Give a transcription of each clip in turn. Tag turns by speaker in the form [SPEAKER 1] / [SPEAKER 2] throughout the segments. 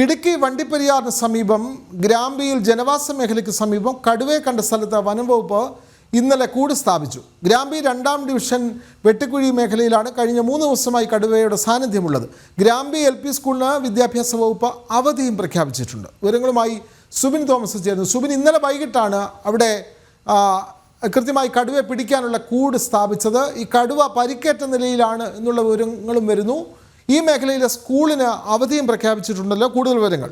[SPEAKER 1] ഇടുക്കി വണ്ടിപ്പെരിയാറിന് സമീപം ഗ്രാമ്പിയിൽ ജനവാസ മേഖലയ്ക്ക് സമീപം കടുവയെ കണ്ട സ്ഥലത്ത് വനംവകുപ്പ് ഇന്നലെ കൂട് സ്ഥാപിച്ചു. ഗ്രാമ്പി രണ്ടാം ഡിവിഷൻ വെട്ടിക്കുഴി മേഖലയിലാണ് കഴിഞ്ഞ മൂന്ന് ദിവസമായി കടുവയുടെ സാന്നിധ്യമുള്ളത്. ഗ്രാമ്പി എൽ പി സ്കൂളിന് വിദ്യാഭ്യാസ വകുപ്പ് അവധിയും പ്രഖ്യാപിച്ചിട്ടുണ്ട്. വിവരങ്ങളുമായി സുബിൻ തോമസ് ചേരുന്നു. സുബിൻ ഇന്നലെ വൈകിട്ടാണ് അവിടെ കൃത്യമായി കടുവയെ പിടിക്കാനുള്ള കൂട് സ്ഥാപിച്ചത്. ഈ കടുവ പരിക്കേറ്റ നിലയിലാണ് എന്നുള്ള വിവരങ്ങളും വരുന്നു. ഈ മേഖലയിലെ സ്കൂളിന് അവധിയും പ്രഖ്യാപിച്ചിട്ടുണ്ടല്ലോ. കൂടുതൽ വിവരങ്ങൾ.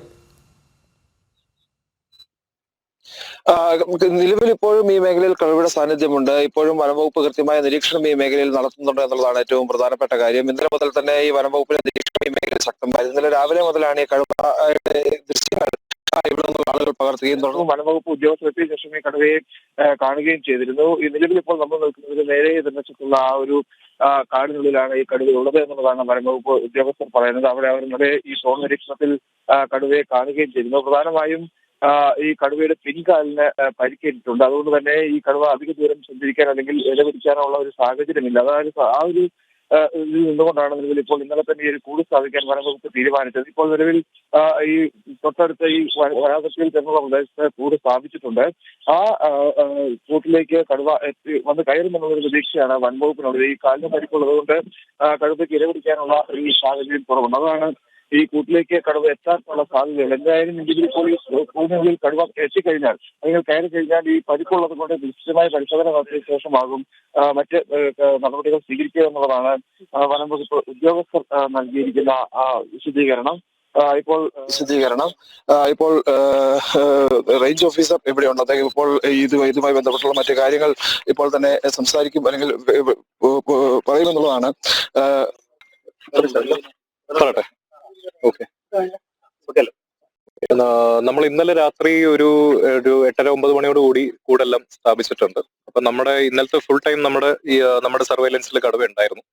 [SPEAKER 2] നിലവിൽ ഇപ്പോഴും ഈ മേഖലയിൽ കഴിവുടെ സാന്നിധ്യമുണ്ട്. ഇപ്പോഴും വനംവകുപ്പ് കൃത്യമായ നിരീക്ഷണം ഈ മേഖലയിൽ നടത്തുന്നുണ്ട് എന്നുള്ളതാണ് ഏറ്റവും പ്രധാനപ്പെട്ട കാര്യം. ഇന്നലെ മുതൽ തന്നെ ഈ വനംവകുപ്പിലെ നിരീക്ഷണം ഈ മേഖലയിൽ ശക്തമായി ഇന്നലെ രാവിലെ മുതലാണ് ഈ കഴിവ ദൃശ്യങ്ങൾ ഇവിടെ നിന്ന് ആളുകൾ പകർത്തുകയും തുടർന്ന് വനംവകുപ്പ് ഉദ്യോഗസ്ഥർ എത്തിയ ശേഷം ഈ കടുവയെ കാണുകയും ചെയ്തിരുന്നു. ഈ നിലവിൽ ഇപ്പോൾ നമ്മൾ നിൽക്കുന്നത് നേരെ നിർമ്മിച്ചിട്ടുള്ള ആ ഒരു കാടിനുള്ളിലാണ് ഈ കടുവ ഉള്ളത് എന്നുള്ളതാണ് വനംവകുപ്പ് ഉദ്യോഗസ്ഥർ പറയുന്നത്. അവിടെ ഇന്നലെ ഈ സോൺ നിരീക്ഷണത്തിൽ കടുവയെ കാണുകയും ചെയ്തിരുന്നു. പ്രധാനമായും ഈ കടുവയുടെ പിൻകാലിന് പരിക്കേറ്റിട്ടുണ്ട്. അതുകൊണ്ട് തന്നെ ഈ കടുവ അധിക ദൂരം സഞ്ചരിക്കാൻ അല്ലെങ്കിൽ ഇല പിടിക്കാനുള്ള ഒരു സാഹചര്യമില്ല. അതായത് ആ ഒരു നിന്നുകൊണ്ടാണ് നിലവിൽ ഇപ്പോൾ ഇന്നലെ തന്നെ ഈ ഒരു കൂട് സ്ഥാപിക്കാൻ വനംവകുപ്പ് തീരുമാനിച്ചത്. ഇപ്പോൾ നിലവിൽ ഈ തൊട്ടടുത്ത ഈ വനാതിർത്തിയിൽ എന്നുള്ള പ്രദേശത്ത് കൂട് സ്ഥാപിച്ചിട്ടുണ്ട്. ആ കൂട്ടിലേക്ക് കടുവ എത്തി വന്ന് കയറുമെന്നുള്ള ഒരു പ്രതീക്ഷയാണ് വനംവകുപ്പിനുള്ളത്. ഈ കാലിന് പരിക്കുള്ളത് കൊണ്ട് ആ, കടുവയ്ക്ക് ഇരപിടിക്കാനുള്ള ഈ സാഹചര്യം കുറവുണ്ട്. അതാണ് ഈ കൂട്ടിലേക്ക് കടുവ എത്താനുള്ള സാധ്യതകൾ എന്തായാലും ഇന്ത്യയിൽ പോലീസ് കൂടിനുള്ളിൽ കടുവ എത്തിക്കഴിഞ്ഞാൽ അല്ലെങ്കിൽ കയറി കഴിഞ്ഞാൽ ഈ പരിക്കുള്ളത് കൊണ്ട് വിശദമായ പരിശോധന നടത്തിയ ശേഷമാകും മറ്റ് നടപടികൾ സ്വീകരിക്കുക എന്നുള്ളതാണ് വനം വകുപ്പ് ഉദ്യോഗസ്ഥർ നൽകിയിരിക്കുന്ന ആ, വിശദീകരണം. ഇപ്പോൾ വിശദീകരണം. ഇപ്പോൾ റേഞ്ച് ഓഫീസർ ഇവിടെയുണ്ട്. അദ്ദേഹം ഇപ്പോൾ ഇത് ഇതുമായി ബന്ധപ്പെട്ടുള്ള മറ്റു കാര്യങ്ങൾ ഇപ്പോൾ തന്നെ സംസാരിക്കും അല്ലെങ്കിൽ പറയുമെന്നുള്ളതാണ്.
[SPEAKER 3] പറയട്ടെ. ഓക്കെ. നമ്മൾ ഇന്നലെ രാത്രി ഒരു ഒരു എട്ടര ഒമ്പത് മണിയോട് കൂടി കൂടെല്ലാം സ്ഥാപിച്ചിട്ടുണ്ട്. അപ്പൊ നമ്മുടെ ഇന്നലത്തെ ഫുൾ ടൈം നമ്മുടെ ഈ നമ്മുടെ സർവൈലൻസിൽ കടുവ ഉണ്ടായിരുന്നു.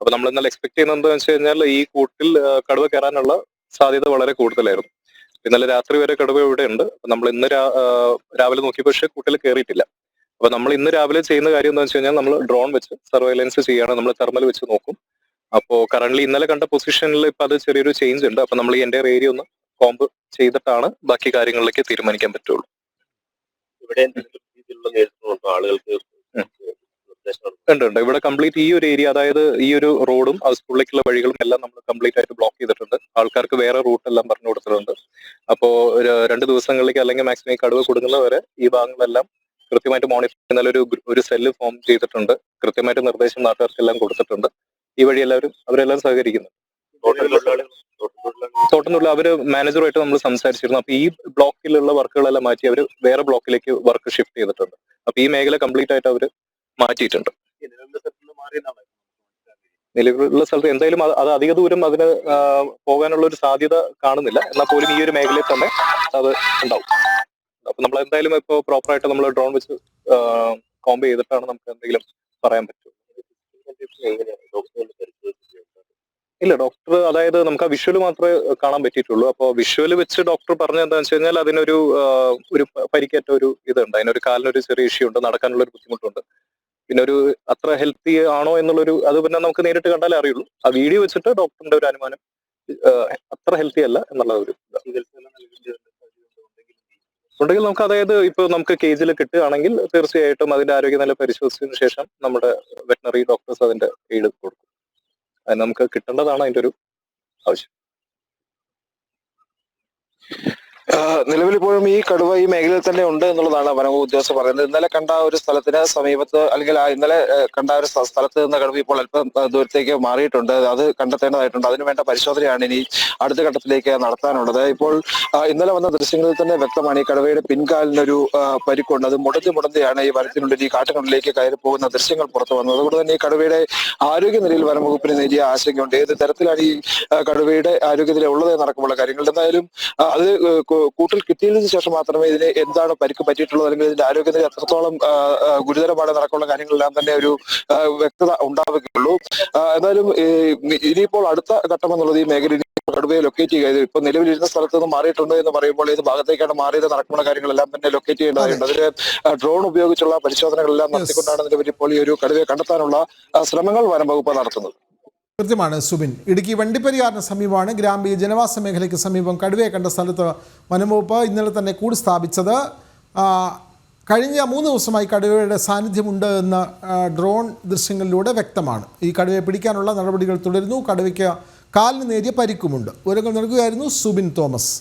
[SPEAKER 3] അപ്പൊ നമ്മൾ ഇന്നലെ എക്സ്പെക്ട് ചെയ്യുന്നത് എന്താണെന്ന് വെച്ച് കഴിഞ്ഞാൽ ഈ കൂട്ടിൽ കടുവ കയറാനുള്ള സാധ്യത വളരെ കൂടുതലായിരുന്നു. ഇന്നലെ രാത്രി വരെ കടുവ ഇവിടെ ഉണ്ട്. നമ്മൾ ഇന്ന് രാവിലെ നോക്കി പക്ഷേ കൂട്ടിൽ കയറിയിട്ടില്ല. അപ്പൊ നമ്മൾ ഇന്ന് രാവിലെ ചെയ്യുന്ന കാര്യം എന്താണെന്ന് വെച്ച് കഴിഞ്ഞാൽ നമ്മൾ ഡ്രോൺ വെച്ച് സർവൈലൻസ് ചെയ്യാണ് നമ്മൾ തെർമൽ വെച്ച് നോക്കും. അപ്പോ കറന്റ് ഇന്നലെ കണ്ട പൊസിഷനിൽ ഇപ്പൊ അത് ചെറിയൊരു ചേഞ്ച് ഉണ്ട്. അപ്പൊ നമ്മൾ ഈ എന്റെ ഏരിയ ഒന്ന് കോമ്പ് ചെയ്തിട്ടാണ് ബാക്കി കാര്യങ്ങളിലേക്ക് തീരുമാനിക്കാൻ പറ്റുള്ളൂ.
[SPEAKER 4] ഇവിടെ ആളുകൾക്ക്
[SPEAKER 3] ഉണ്ട് ഉണ്ട്. ഇവിടെ കംപ്ലീറ്റ് ഈ ഒരു ഏരിയ അതായത് ഈ ഒരു റോഡും ആ സ്കൂളിലേക്കുള്ള വഴികളും എല്ലാം നമ്മൾ കംപ്ലീറ്റ് ആയിട്ട് ബ്ലോക്ക് ചെയ്തിട്ടുണ്ട്. ആൾക്കാർക്ക് വേറെ റൂട്ട് എല്ലാം പറഞ്ഞു കൊടുത്തിട്ടുണ്ട്. അപ്പോ ഒരു രണ്ട് ദിവസങ്ങളിലേക്ക് അല്ലെങ്കിൽ മാക്സിമം കടുവ കൊടുക്കുന്നവരെ ഈ ഭാഗങ്ങളെല്ലാം കൃത്യമായിട്ട് മോണിറ്റർ ചെയ്യുന്ന ഒരു ഒരു സെല്ല് ഫോം ചെയ്തിട്ടുണ്ട്. കൃത്യമായിട്ട് നിർദ്ദേശം നാട്ടുകാർക്കെല്ലാം കൊടുത്തിട്ടുണ്ട്. ഈ വഴി എല്ലാവരും അവരെല്ലാവരും സഹകരിക്കുന്നു
[SPEAKER 4] തോട്ടം തൊഴിലാളികൾ തോട്ടം തൊഴിലാളികൾ
[SPEAKER 3] അവർ മാനേജറുമായിട്ട് നമ്മൾ സംസാരിച്ചിരുന്നു. അപ്പൊ ഈ ബ്ലോക്കിലുള്ള വർക്കുകളെല്ലാം മാറ്റി അവർ വേറെ ബ്ലോക്കിലേക്ക് വർക്ക് ഷിഫ്റ്റ് ചെയ്തിട്ടുണ്ട്. അപ്പൊ ഈ മേഖല കംപ്ലീറ്റ് ആയിട്ട് അവർ മാറ്റിയിട്ടുണ്ട്. നിലവിലുള്ള സ്ഥലത്ത് എന്തായാലും അത് അധിക ദൂരം അതിന് പോകാനുള്ള ഒരു സാധ്യത കാണുന്നില്ല. എന്നാൽ പോലും ഈ ഒരു മേഖലയിൽ തന്നെ അത് ഉണ്ടാവും. അപ്പൊ നമ്മൾ എന്തായാലും ഇപ്പോൾ പ്രോപ്പറായിട്ട് നമ്മൾ ഡ്രോൺ വെച്ച് കോമ്പ് ചെയ്തിട്ടാണ് നമുക്ക് എന്തെങ്കിലും പറയാൻ പറ്റും. ഇല്ല ഡോക്ടർ അതായത് നമുക്ക് ആ വിഷ്വൽ മാത്രമേ കാണാൻ പറ്റിയിട്ടുള്ളൂ. അപ്പോൾ വിഷ്വൽ വെച്ച് ഡോക്ടർ പറഞ്ഞത് എന്താണെന്ന് വെച്ച് കഴിഞ്ഞാൽ അതിനൊരു ഒരു പരിക്കേറ്റ ഒരു ഇതുണ്ട്. അതിനൊരു കാലിനൊരു ചെറിയ ഇഷ്യൂ ഉണ്ട്. നടക്കാനുള്ള ഒരു ബുദ്ധിമുട്ടുണ്ട്. പിന്നെ ഒരു അത്ര ഹെൽത്തി ആണോ എന്നുള്ളൊരു അത് പിന്നെ നമുക്ക് നേരിട്ട് കണ്ടാലേ അറിയുള്ളൂ. ആ വീഡിയോ വെച്ചിട്ട് ഡോക്ടറിന്റെ ഒരു അനുമാനം അത്ര ഹെൽത്തി അല്ല എന്നുള്ള ഒരു ഇതാണ്.
[SPEAKER 4] ചികിത്സ എല്ലാം നൽകേണ്ടി വരുന്ന സാഹചര്യം ഉണ്ടെങ്കിൽ
[SPEAKER 3] ഉണ്ടെങ്കിൽ നമുക്ക് അതായത് ഇപ്പൊ നമുക്ക് കേജിൽ കിട്ടുകയാണെങ്കിൽ തീർച്ചയായിട്ടും അതിന്റെ ആരോഗ്യ ആരോഗ്യനില പരിശോധിച്ചതിന് ശേഷം നമ്മുടെ വെറ്റിനറി ഡോക്ടേഴ്സ് അതിന്റെ എയ്ഡ് കൊടുക്കും. അത് നമുക്ക് കിട്ടേണ്ടതാണ് അതിന്റെ ഒരു ആവശ്യം
[SPEAKER 2] ആ, നിലവിലിപ്പോഴും ഈ കടുവ ഈ മേഖലയിൽ തന്നെ ഉണ്ട് എന്നുള്ളതാണ് വനംവകുപ്പ് ഉദ്യോഗസ്ഥർ പറയുന്നത്. ഇന്നലെ കണ്ട ഒരു സ്ഥലത്തിന് സമീപത്ത് അല്ലെങ്കിൽ ഇന്നലെ കണ്ട ഒരു സ്ഥ- സ്ഥലത്ത് നിന്ന് കടുവ ഇപ്പോൾ അല്പം ദൂരത്തേക്ക് മാറിയിട്ടുണ്ട്. അത് കണ്ടെത്തേണ്ടതായിട്ടുണ്ട്. അതിനുവേണ്ട പരിശോധനയാണ് ഇനി അടുത്ത ഘട്ടത്തിലേക്ക് നടത്താനുള്ളത്. ഇപ്പോൾ ഇന്നലെ വന്ന ദൃശ്യങ്ങളിൽ തന്നെ വ്യക്തമാണ് ഈ കടുവയുടെ പിൻകാലിനൊരു പരിക്കുണ്ട്. അത് മുടന്തി മുടന്തിയാണ് ഈ വനത്തിനുള്ളിൽ ഈ കാട്ടിനുള്ളിലേക്ക് കയറി പോകുന്ന ദൃശ്യങ്ങൾ പുറത്തു വന്നത്. അതുകൊണ്ട് തന്നെ ഈ കടുവയുടെ ആരോഗ്യനിലയിൽ വനംവകുപ്പിന് നേരിയ ആശങ്കയുണ്ട്. ഏത് തരത്തിലാണ് ഈ കടുവയുടെ ആരോഗ്യനില ഉള്ളത് എന്നടക്കമുള്ള കാര്യങ്ങൾ. എന്തായാലും അത് കൂട്ടിൽ കിട്ടിയതിനു ശേഷം മാത്രമേ ഇതിന് എന്താണ് പരിക്ക് പറ്റിയിട്ടുള്ളത് അല്ലെങ്കിൽ ഇതിന്റെ ആരോഗ്യത്തിന് എത്രത്തോളം ഗുരുതരമാണ് നടക്കുള്ള കാര്യങ്ങളെല്ലാം തന്നെ ഒരു വ്യക്തത ഉണ്ടാവുകയുള്ളൂ. എന്നാലും ഇനിയിപ്പോൾ അടുത്ത ഘട്ടം എന്നുള്ളത് ഈ മേഖലയിൽ കടുവയെ ലൊക്കേറ്റ് ചെയ്യുക. ഇപ്പൊ നിലവിലിരുന്ന സ്ഥലത്ത് നിന്ന് മാറിയിട്ടുണ്ട് എന്ന് പറയുമ്പോൾ ഏത് ഭാഗത്തേക്കാണ് മാറിയത് നടക്കുന്ന കാര്യങ്ങളെല്ലാം തന്നെ ലൊക്കേറ്റ് ചെയ്യേണ്ടതായിട്ടുണ്ട് അതിന് ഡ്രോൺ ഉപയോഗിച്ചുള്ള പരിശോധനകളെല്ലാം നടത്തിക്കൊണ്ടാണ് നിലവിൽ ഇപ്പോൾ ഈ ഒരു കടുവയെ കണ്ടെത്താനുള്ള ശ്രമങ്ങൾ വനം വകുപ്പ് നടത്തുന്നത്.
[SPEAKER 1] കൃത്യമാണ് സുബിൻ. ഇടുക്കി വണ്ടിപ്പെരിയാറിന് സമീപമാണ്. ഗ്രാമ്പി ജനവാസ മേഖലയ്ക്ക് സമീപം കടുവയെ കണ്ട സ്ഥലത്ത് വനംവകുപ്പ് ഇന്നലെ തന്നെ കൂട് സ്ഥാപിച്ചത്. കഴിഞ്ഞ മൂന്ന് ദിവസമായി കടുവയുടെ സാന്നിധ്യമുണ്ട് എന്ന് ഡ്രോൺ ദൃശ്യങ്ങളിലൂടെ വ്യക്തമാണ്. ഈ കടുവയെ പിടിക്കാനുള്ള നടപടികൾ തുടരുന്നു. കടുവയ്ക്ക് കാലിന് നേരിയ പരിക്കുമുണ്ട്. വിവരങ്ങൾ നൽകുകയായിരുന്നു സുബിൻ തോമസ്.